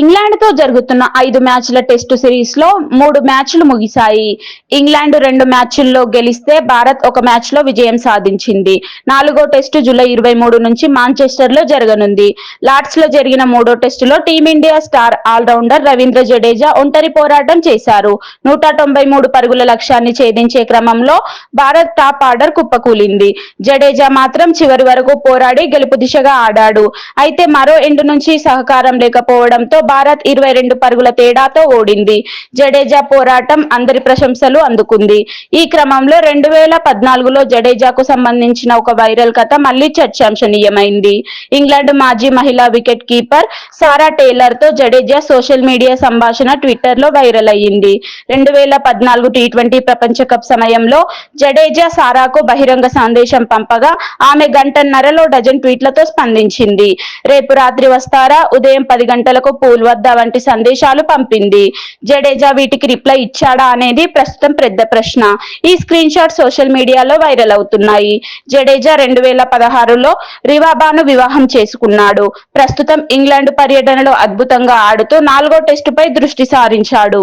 ఇంగ్లాండ్తో జరుగుతున్న ఐదు మ్యాచ్ల టెస్టు సిరీస్లో మూడు మ్యాచ్లు ముగిశాయి. ఇంగ్లాండ్ రెండు మ్యాచ్ల్లో గెలిస్తే భారత్ ఒక మ్యాచ్లో విజయం సాధించింది. నాలుగో టెస్టు జూలై ఇరవై మూడు నుంచి మాంచెస్టర్లో జరగనుంది. లార్డ్స్లో జరిగిన మూడో టెస్టులో team India star allrounder Ravindra Jadeja ఒంటరి పోరాటం చేశారు. నూట తొంభై మూడు పరుగుల లక్ష్యాన్ని ఛేదించే క్రమంలో భారత్ టాప్ ఆర్డర్ కుప్పకూలింది. జడేజా మాత్రం చివరి వరకు పోరాడి గెలుపు దిశగా ఆడాడు. అయితే మరో ఎండు నుంచి సహకారం లేకపోవడంతో భారత్ ఇరవై రెండు పరుగుల తేడాతో ఓడింది. జడేజా పోరాటం అందరి ప్రశంసలు అందుకుంది. ఈ క్రమంలో రెండు వేల పద్నాలుగులో జడేజాకు సంబంధించిన ఒక వైరల్ కథ మళ్ళీ చర్చాంశనీయమైంది. ఇంగ్లాండ్ మాజీ మహిళా వికెట్ కీపర్ సారా టేలర్తో జడేజా సోషల్ మీడియా సంభాషణ ట్విట్టర్లో వైరల్ అయ్యింది. రెండు వేల పద్నాలుగు టీ ట్వంటీ ప్రపంచ కప్ సమయంలో జడేజా సారాకు బహిరంగ సందేశం పంపగా ఆమె గంటన్నరలో డజన్ ట్వీట్లతో స్పందించింది. రేపు రాత్రి వస్తారా? ఉదయం పది గంటలకు పూల్ వద్ద వంటి సందేశాలు పంపింది. జడేజా వీటికి రిప్లై ఇచ్చాడా అనేది ప్రస్తుతం పెద్ద ప్రశ్న. ఈ స్క్రీన్ షాట్ సోషల్ మీడియాలో వైరల్ అవుతున్నాయి. జడేజా రెండు వేల పదహారులో రివాబాను వివాహం చేసుకున్నాడు. ప్రస్తుతం ఇంగ్లాండ్ పర్యటనలో అద్భుతంగా ఆడుతూ నాలుగో టెస్టుపై దృష్టి సారించాడు.